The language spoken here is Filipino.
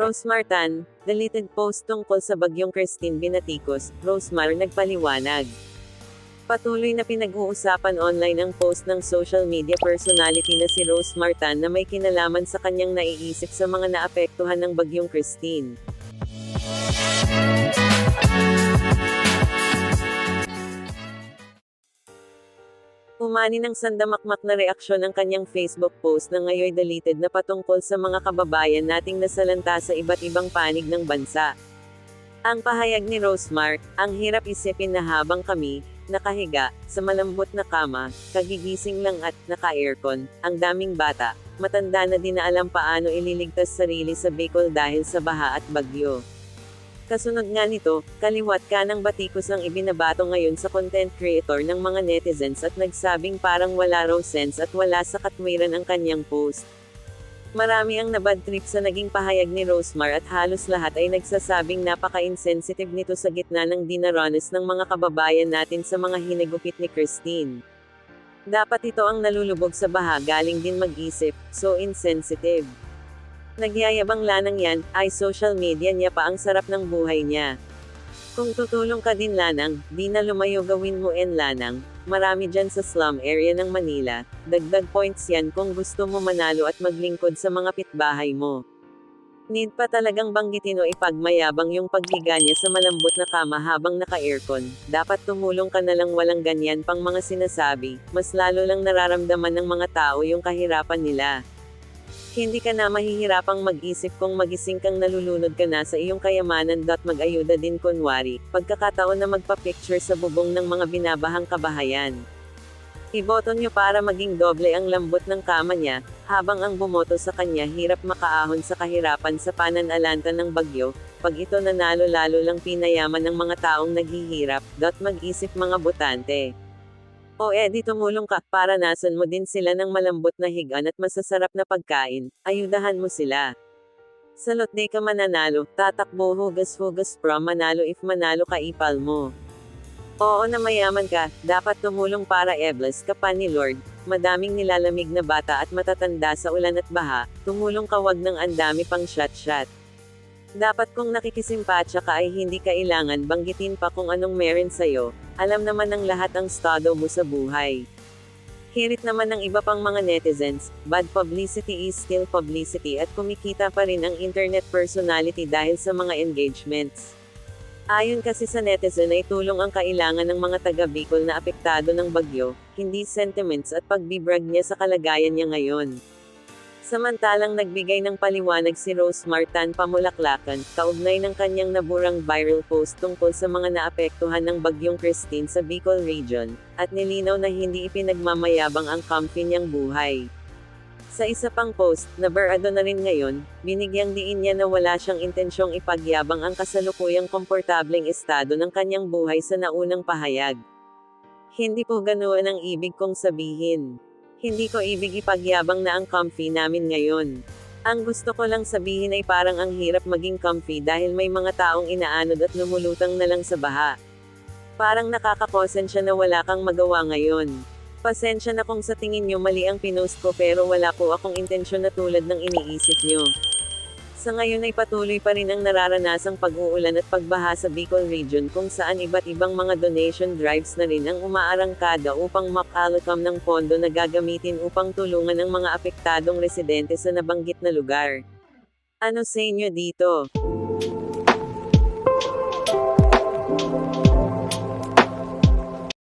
Rosemar Tan, deleted post tungkol sa bagyong Christine Binaticos, Rosemar nagpaliwanag. Patuloy na pinag-uusapan online ang post ng social media personality na si Rose Martan na may kinalaman sa kanyang naiisip sa mga naapektuhan ng bagyong Christine. Umani ng sandamakmak na reaksyon ang kanyang Facebook post na ngayon deleted na patungkol sa mga kababayan nating nasalanta sa iba't ibang panig ng bansa. Ang pahayag ni Rosemar, ang hirap isipin na habang kami, nakahiga, sa malambot na kama, kagigising lang at naka-aircon, ang daming bata, matanda na di na alam paano ililigtas sarili sa Bicol dahil sa baha at bagyo. Kasunod nga nito, kaliwat ka ng batikos ang ibinabato ngayon sa content creator ng mga netizens at nagsabing parang wala raw sense at wala sa katwiran ang kanyang post. Marami ang nabad trip sa naging pahayag ni Rosemar at halos lahat ay nagsasabing napaka-insensitive nito sa gitna ng dinaranas ng mga kababayan natin sa mga hinagupit ni Christine. Dapat ito ang nalulubog sa baha galing din mag-isip, so insensitive. Nagyayabang lanang yan, ay social media niya pa ang sarap ng buhay niya. Kung tutulong ka din lanang, di na lumayo gawin mo en lanang, marami dyan sa slum area ng Manila, dagdag points yan kung gusto mo manalo at maglingkod sa mga pitbahay mo. Need pa talagang banggitin o ipagmayabang yung paghiga niya sa malambot na kama habang naka-aircon. Dapat tumulong ka na lang walang ganyan pang mga sinasabi, mas lalo lang nararamdaman ng mga tao yung kahirapan nila. Hindi ka na mahihirapang mag-isip kung magising kang nalulunod ka na sa iyong kayamanan. Mag-ayuda din kunwari, pagkakataon na magpa-picture sa bubong ng mga binabahang kabahayan. Iboto nyo para maging doble ang lambot ng kama niya, habang ang bumoto sa kanya hirap makaahon sa kahirapan sa pananalanta ng bagyo, pag ito nanalo lalo lang pinayaman ng mga taong naghihirap, dot mag-isip mga botante. O edi tumulong ka, para nasan mo din sila ng malambot na higan at masasarap na pagkain, ayudahan mo sila. Salot day ka mananalo, tatakbo hugas-hugas from manalo. If manalo ka ipal mo. Oo na mayaman ka, dapat tumulong para ebles ka pa ni Lord, madaming nilalamig na bata at matatanda sa ulan at baha, tumulong ka wag ng andami pang shot-shot. Dapat kung nakikisimpatsa ka ay hindi kailangan banggitin pa kung anong meron sa'yo, alam naman ng lahat ang estado mo sa buhay. Hirit naman ng iba pang mga netizens, bad publicity is still publicity at kumikita pa rin ang internet personality dahil sa mga engagements. Ayon kasi sa netizen ay tulong ang kailangan ng mga taga Bicol na apektado ng bagyo, hindi sentiments at pagbibrag niya sa kalagayan niya ngayon. Samantalang nagbigay ng paliwanag si Rose Martan Pamulaklakan, kaugnay ng kanyang naburang viral post tungkol sa mga naapektuhan ng bagyong Christine sa Bicol Region, at nilinaw na hindi ipinagmamayabang ang comfy niyang buhay. Sa isa pang post, na barado na rin ngayon, binigyang diin niya na wala siyang intensyong ipagyabang ang kasalukuyang komportableng estado ng kanyang buhay sa naunang pahayag. Hindi po ganoon ang ibig kong sabihin. Hindi ko ibig ipagyabang na ang comfy namin ngayon. Ang gusto ko lang sabihin ay parang ang hirap maging comfy dahil may mga taong inaanod at lumulutang na lang sa baha. Parang nakakakosen siya na wala kang magawa ngayon. Pasensya na kung sa tingin nyo mali ang pinost ko pero wala po akong intensyon na tulad ng iniisip nyo. Sa ngayon ay patuloy pa rin ang nararanasang pag-uulan at pagbaha sa Bicol Region kung saan iba't ibang mga donation drives na rin ang umaarangkada upang makalakam ng pondo na gagamitin upang tulungan ang mga apektadong residente sa nabanggit na lugar. Ano sa inyo dito?